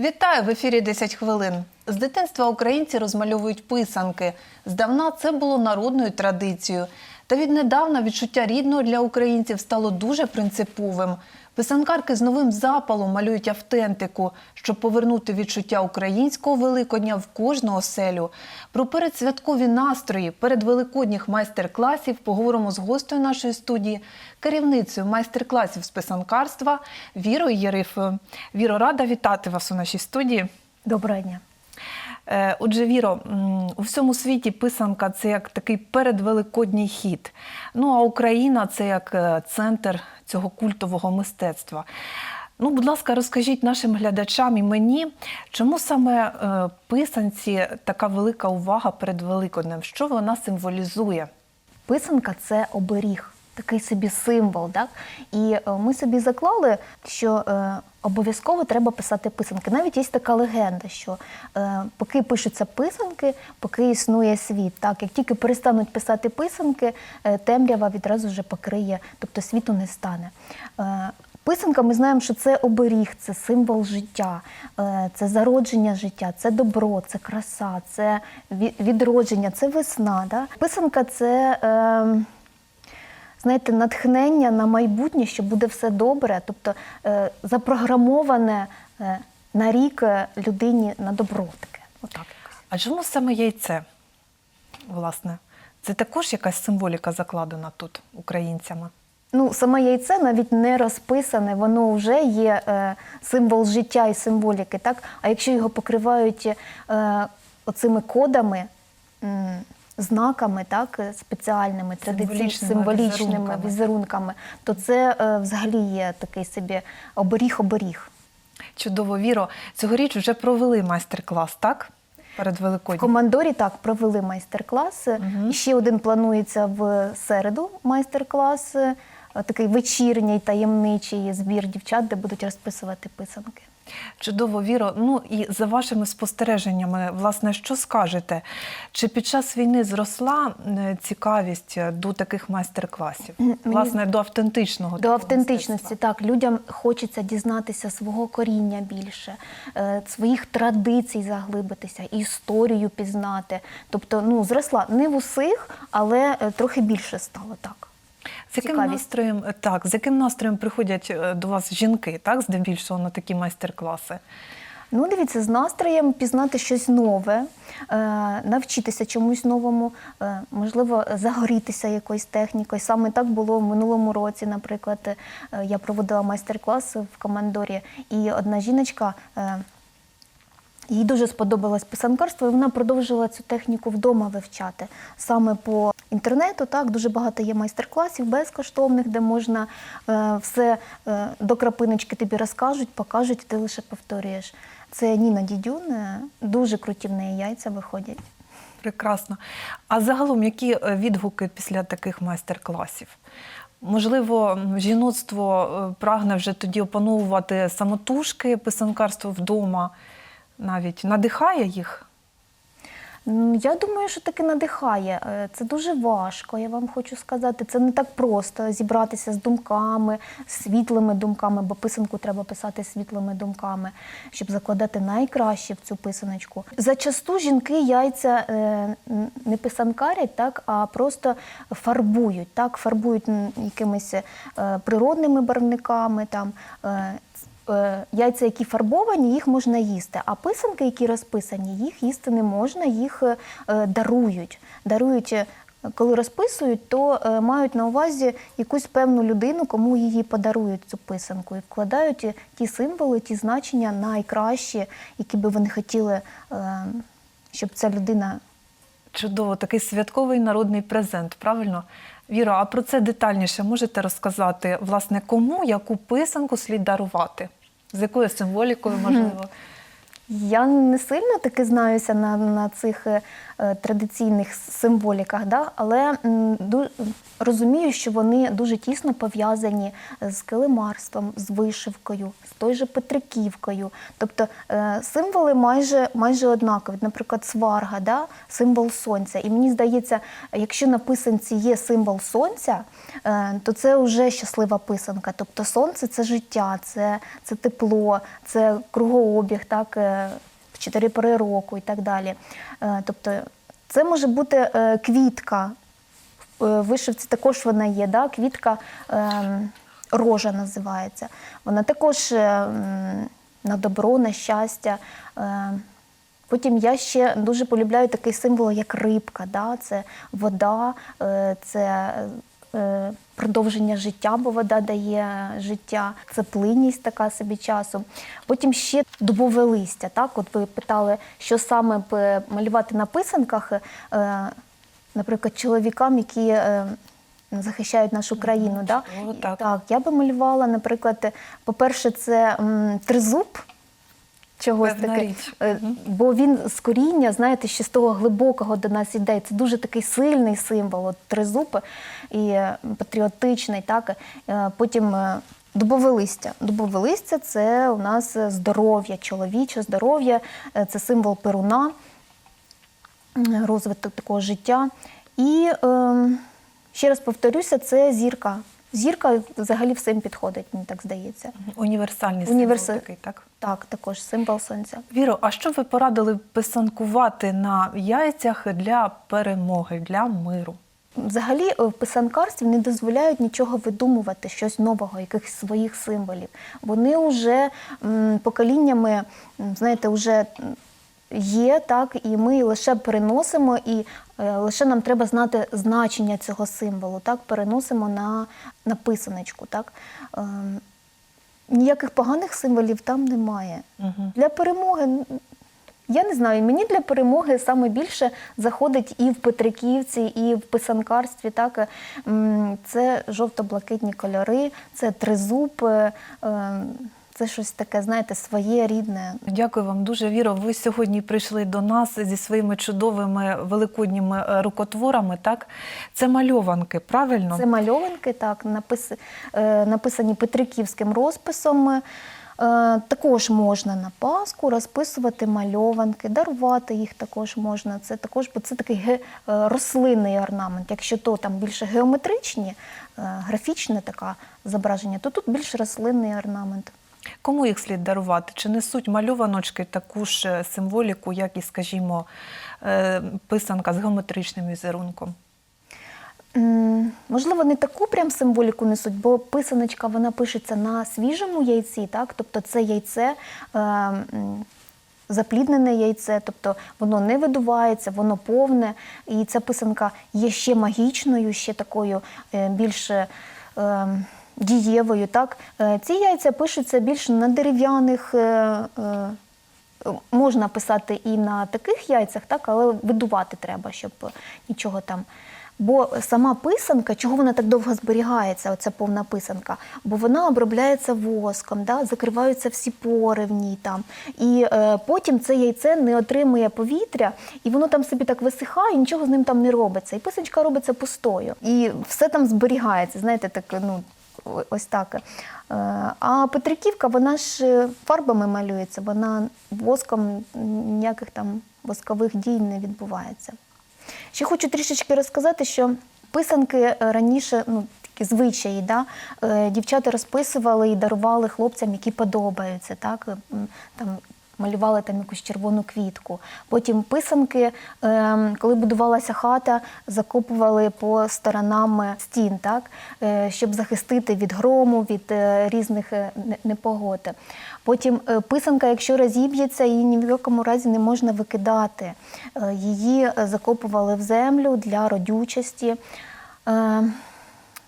Вітаю в ефірі 10 хвилин. З дитинства українці розмальовують писанки. Здавна це було народною традицією. Та віднедавна відчуття рідного для українців стало дуже принциповим. Писанкарки з новим запалом малюють автентику, щоб повернути відчуття українського Великодня в кожну оселю. Про передсвяткові настрої передвеликодніх майстер-класів поговоримо з гостею нашої студії, керівницею майстер-класів з писанкарства Вірою Єрифою. Віро, рада вітати вас у нашій студії. Доброго дня. Е, Отже, Віро, у всьому світі писанка це як такий передвеликодній хід. Ну а Україна це як е, центр цього культового мистецтва. Ну, будь ласка, розкажіть нашим глядачам і мені, чому саме е, писанці така велика увага перед Великоднем? Що вона символізує? Писанка це оберіг, такий собі символ. Так? І е, ми собі заклали, що е, обов'язково треба писати писанки. Навіть є така легенда, що е, поки пишуться писанки, поки існує світ. Так? Як тільки перестануть писати писанки, темрява відразу вже покриє, тобто світу не стане. Писанка, ми знаємо, що це оберіг, це символ життя, це зародження життя, це добро, це краса, це відродження, це весна. Да? Писанка це. Е, знаєте, натхнення на майбутнє, що буде все добре, тобто е, запрограмоване е, на рік е, людині на добро таке. Отак. А чому саме яйце? Власне, це також якась символіка закладена тут українцями. Ну, саме яйце навіть не розписане, воно вже є е, символ життя і символіки, так? А якщо його покривають е, оцими кодами, м, знаками, так, е, спеціальними, традиційними, Символічними візерунками. візерунками, то це е, взагалі є такий собі оберіг-оберіг. Чудово, Віро. Цьогоріч вже провели майстер-клас, так? Перед В командорі так провели майстер-клас. І Ще один планується в середу майстер-клас, е, такий вечірній таємничий збір дівчат, де будуть розписувати писанки. Чудово, Віро. Ну і за вашими спостереженнями, власне, що скажете? Чи під час війни зросла е, цікавість до таких майстер-класів? Власне, до автентичного До автентичності, так, людям хочеться дізнатися свого коріння більше, е, своїх традицій заглибитися, історію пізнати. Тобто, ну, зросла не в усіх, але е, трохи більше стало так. З яким цікавість. настроєм е, так, з яким настроєм приходять е, до вас жінки, так, здебільшого на такі майстер-класи? Ну, дивіться, з настроєм пізнати щось нове, е, навчитися чомусь новому, можливо, загорітися якоюсь технікою. Саме так було в минулому році. Наприклад, я проводила майстер-клас в командорі, і одна жіночка. їй дуже сподобалось писанкарство, і вона продовжила цю техніку вдома вивчати. Саме по інтернету, так, дуже багато є майстер-класів безкоштовних, де можна е, все е, до крапиночки тобі розкажуть, покажуть, і ти лише повторюєш. Це Ніна Дідюн, е, дуже круті в неї яйця виходять. Прекрасно. А загалом, які відгуки після таких майстер-класів? Можливо, жіноцтво прагне вже тоді опановувати самотужки, писанкарство вдома, навіть надихає їх? Ну, Я думаю, що таки надихає. Е, Це дуже важко, я вам хочу сказати. Це не так просто зібратися з думками, світлими думками, бо писанку треба писати світлими думками, щоб закладати найкраще в цю писаночку. Зачасту жінки яйця е, не писанкарять, так, а просто фарбують, так, фарбують якимись е, природними барвниками. Там, яйця, які фарбовані, їх можна їсти. А писанки, які розписані, їх їсти не можна, їх е, е, дарують. Дарують, е, коли розписують, то е, мають на увазі якусь певну людину, кому її подарують цю писанку, і вкладають е, ті символи, ті значення найкращі, які би вони хотіли, е, щоб ця людина. Чудово, такий святковий народний презент, правильно? Віро, а про це детальніше можете розказати, власне, кому яку писанку слід дарувати? З якою символікою, можливо? Я не сильно таки знаюся на, на цих е, традиційних символіках, да? але розумію, що вони дуже тісно пов'язані з килимарством, з вишивкою, з той же Петриківкою. Тобто е, символи майже, майже однакові. Наприклад, сварга, да? символ сонця. І мені здається, якщо на писанці є символ сонця, е, то це вже щаслива писанка. Тобто сонце це життя, це, це тепло, це кругообіг, так, е, чотири пори року і так далі. Е, Тобто це може бути е, квітка. Е, вишивці також вона є, да? квітка ем, рожа називається. Вона також на добро, на щастя. Потім я ще дуже полюбляю такий символ, як рибка. Да? Це вода, це продовження життя, бо вода дає життя, це плинність така собі часу. Потім ще дубове листя. Так? От ви питали, що саме б малювати на писанках, е, наприклад, чоловікам, які е, захищають нашу країну. Да? так. так, я би малювала, наприклад, по-перше, це м, тризуб. Чогось Певна таке. річ. Е, Бо він з коріння, знаєте, ще з того глибокого до нас іде. Це дуже такий сильний символ, от тризуб і е, патріотичний. Так? Е, Потім дубове листя. Дубове листя це у нас здоров'я, чоловіче здоров'я, це символ перуна, розвиток такого життя. І е, ще раз повторюся, це зірка. Зірка взагалі всім підходить, мені так здається. Універсальний Універса- символ такий, так? Так, також символ сонця. Віро, а що ви порадили писанкувати на яйцях для перемоги, для миру? Взагалі е, в писанкарстві не дозволяють нічого видумувати, щось нового, якихось своїх символів. Вони вже м, поколіннями, знаєте, вже є, так, і ми лише переносимо, і е, лише нам треба знати значення цього символу, так, переносимо на, на писаночку. Так. Ем, ніяких поганих символів там немає. Угу. Для перемоги. Я не знаю, мені для перемоги саме більше заходить і в Петриківці, і в писанкарстві. Так? Це жовто-блакитні кольори, це тризуб, е, е, це щось таке, знаєте, своє рідне. Дякую вам дуже, Віро. Ви сьогодні прийшли до нас зі своїми чудовими великодніми е, рукотворами. Так, це мальованки, правильно? Це мальованки, так, напис, е, написані петриківським розписом. Е, також можна на Пасху розписувати мальованки, дарувати їх також можна. Це також, бо це такий ге, рослинний орнамент. Якщо то там більше геометричні, графічне таке зображення, то тут більш рослинний орнамент. Кому їх слід дарувати? Чи несуть мальованочки таку ж е, символіку, як і, скажімо, е, писанка з геометричним візерунком? Можливо, не таку прям символіку несуть, бо писаночка вона пишеться на свіжому яйці, так? тобто це яйце. Е, Запліднене яйце, тобто воно не видувається, воно повне, і ця писанка є ще магічною, ще такою е, більш е, дієвою. Так? Е, ці яйця пишуться більш на дерев'яних. Е, е, Можна писати і на таких яйцях, так, але видувати треба, щоб нічого там. Бо сама писанка, чого вона так довго зберігається, оця повна писанка, бо вона обробляється воском, да, закриваються всі пори в ній там. І е, потім це яйце не отримує повітря, і воно там собі так висихає, і нічого з ним там не робиться. І писаночка робиться пустою. І все там зберігається, знаєте, так, ну, ось так. Е, А Петриківка, вона ж е, фарбами малюється, вона воском ніяких там воскових дій не відбувається. Ще хочу трішечки розказати, що писанки е, раніше, ну, такі звичаї, да? дівчата розписували і дарували хлопцям, які подобаються. Так? Там, малювали там якусь червону квітку. Потім писанки, е, коли будувалася хата, закопували по сторонам стін, так? е, щоб захистити від грому, від е, різних е, непогод. Потім писанка, якщо розіб'ється, її ні в якому разі не можна викидати. Її закопували в землю для родючості.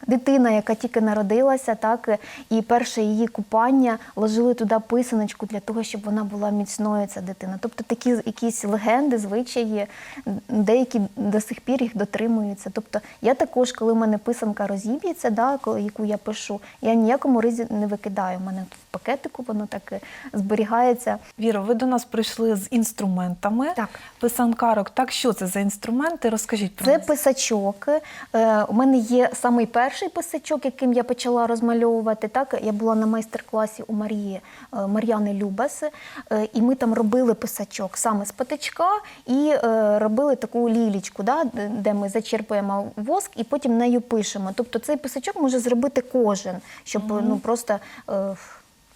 Е, дитина, яка тільки народилася, так і перше її купання ложили туди писаночку для того, щоб вона була міцною, ця дитина. Тобто такі якісь легенди, звичаї, деякі до сих пір їх дотримуються. Тобто я також, коли в мене писанка розіб'ється, да, яку я пишу, я ніякому разі не викидаю. У мене в пакетику воно так зберігається. Віро, ви до нас прийшли з інструментами Так. писанкарок. Так, що це за інструменти? Розкажіть про Це них. писачок. Е, У мене є самий перший писачок, яким я почала розмальовувати. Так, я була на майстер-класі у Марії е, Мар'яни Любас, е, і ми там робили писачок саме з патичка і е, робили таку лілічку, да, де- ми зачерпуємо воск і потім нею пишемо. Тобто цей писачок може зробити кожен, щоб ну просто.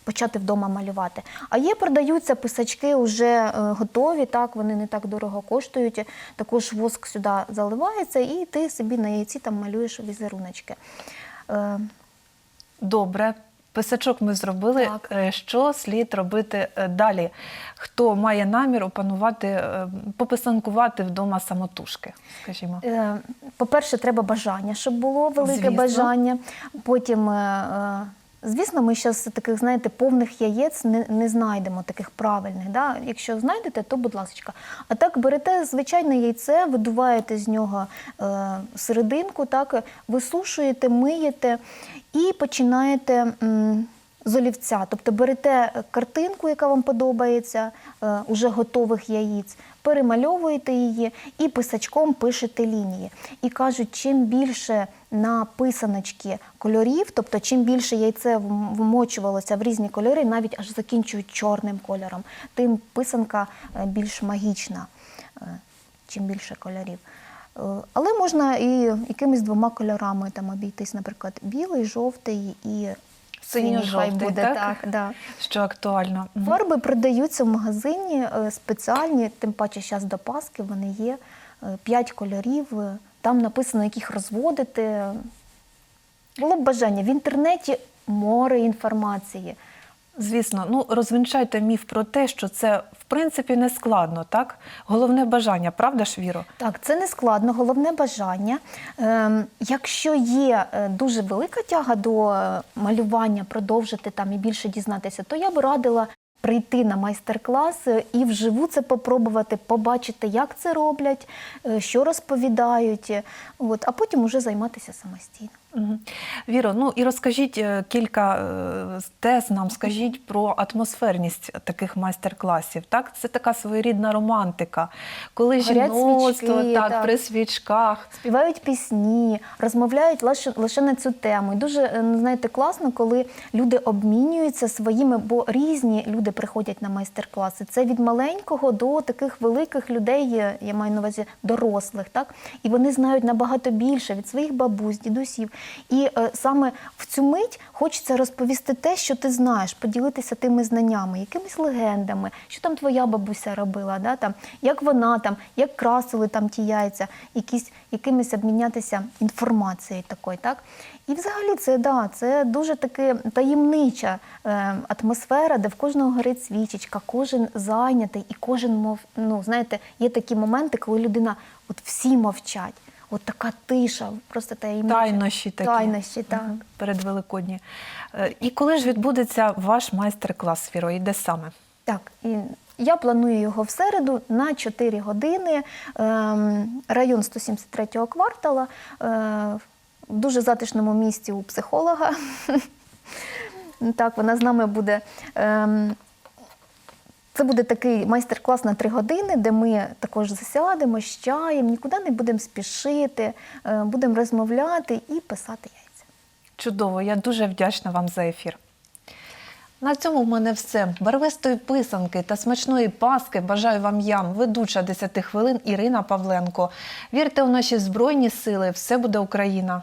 Почати вдома малювати. А є продаються писачки вже е, готові, так вони не так дорого коштують. Також воск сюди заливається, і ти собі на яйці там малюєш візеруночки. Е, Добре. Писачок ми зробили. Так. Е, Що слід робити далі? Хто має намір опанувати, пописанкувати вдома самотужки? Скажімо. По-перше, треба бажання, щоб було велике Звісно. бажання. Потім, звісно, ми зараз таких, знаєте, повних яєць не, не знайдемо, таких правильних. Да? Якщо знайдете, то будь ласка. А так берете звичайне яйце, видуваєте з нього е, серединку, так, висушуєте, миєте і починаєте. м, з олівця, тобто берете картинку, яка вам подобається, е, уже готових яїць, перемальовуєте її і писачком пишете лінії. І кажуть, чим більше на писаночки кольорів, тобто чим більше яйце вмочувалося в різні кольори, навіть аж закінчують чорним кольором, тим писанка е, більш магічна, е, чим більше кольорів. Е, Але можна і якимись двома кольорами там обійтись, наприклад, білий, жовтий і Синьо-жовтий, буде так? так. Да. Що актуально? Фарби продаються в магазині е, спеціальні, тим паче зараз до Паски вони є. е, П'ять кольорів, е, там написано, яких розводити. Було б бажання. В інтернеті море інформації. Звісно, ну розвінчайте міф про те, що це в принципі не складно, так? Головне бажання, правда ж, Віро? Так, це не складно, головне бажання. Ем, якщо є е, дуже велика тяга до е, малювання, продовжити там і більше дізнатися, то я б радила прийти на майстер-клас е, і вживу це попробувати, побачити, як це роблять, що розповідають, от, а потім уже займатися самостійно. Віро, ну і розкажіть е, кілька е, тез нам, скажіть про атмосферність таких майстер-класів. Так, це така своєрідна романтика, коли жіноцтво так, так. при свічках. Співають пісні, розмовляють лише, лише на цю тему. І дуже е, ну, знаєте, класно, коли люди обмінюються своїми, бо різні люди приходять на майстер-класи. Це від маленького до таких великих людей, я маю на увазі дорослих, так і вони знають набагато більше від своїх бабусь, дідусів. І е, саме в цю мить хочеться розповісти те, що ти знаєш, поділитися тими знаннями, якимись легендами, що там твоя бабуся робила, да, там, як вона там, як красили там ті яйця, якісь, якимись обмінятися інформацією такою. Так? І взагалі це, да, це дуже таки таємнича е, атмосфера, де в кожного горить свічечка, кожен зайнятий і кожен мов, ну, знаєте, є такі моменти, коли людина, от всі мовчать. От така тиша, просто таємнича. Тайнощі такі. Тайнощі, так. Мгм. Перед Великодні. Е, І коли ж відбудеться ваш майстер-клас, Віро, і де саме? Так, і я планую його в середу на 4 години. Ем, район 173-го квартала е, в дуже затишному місці у психолога. Так, вона з нами буде. Це буде такий майстер-клас на три години, де ми також засядемо з чаєм, нікуди не будемо спішити, е, будемо розмовляти і писати яйця. Чудово, я дуже вдячна вам за ефір. На цьому в мене все. Барвистої писанки та смачної паски бажаю вам ям, ведуча 10 хвилин Ірина Павленко. Вірте у наші збройні сили, все буде Україна.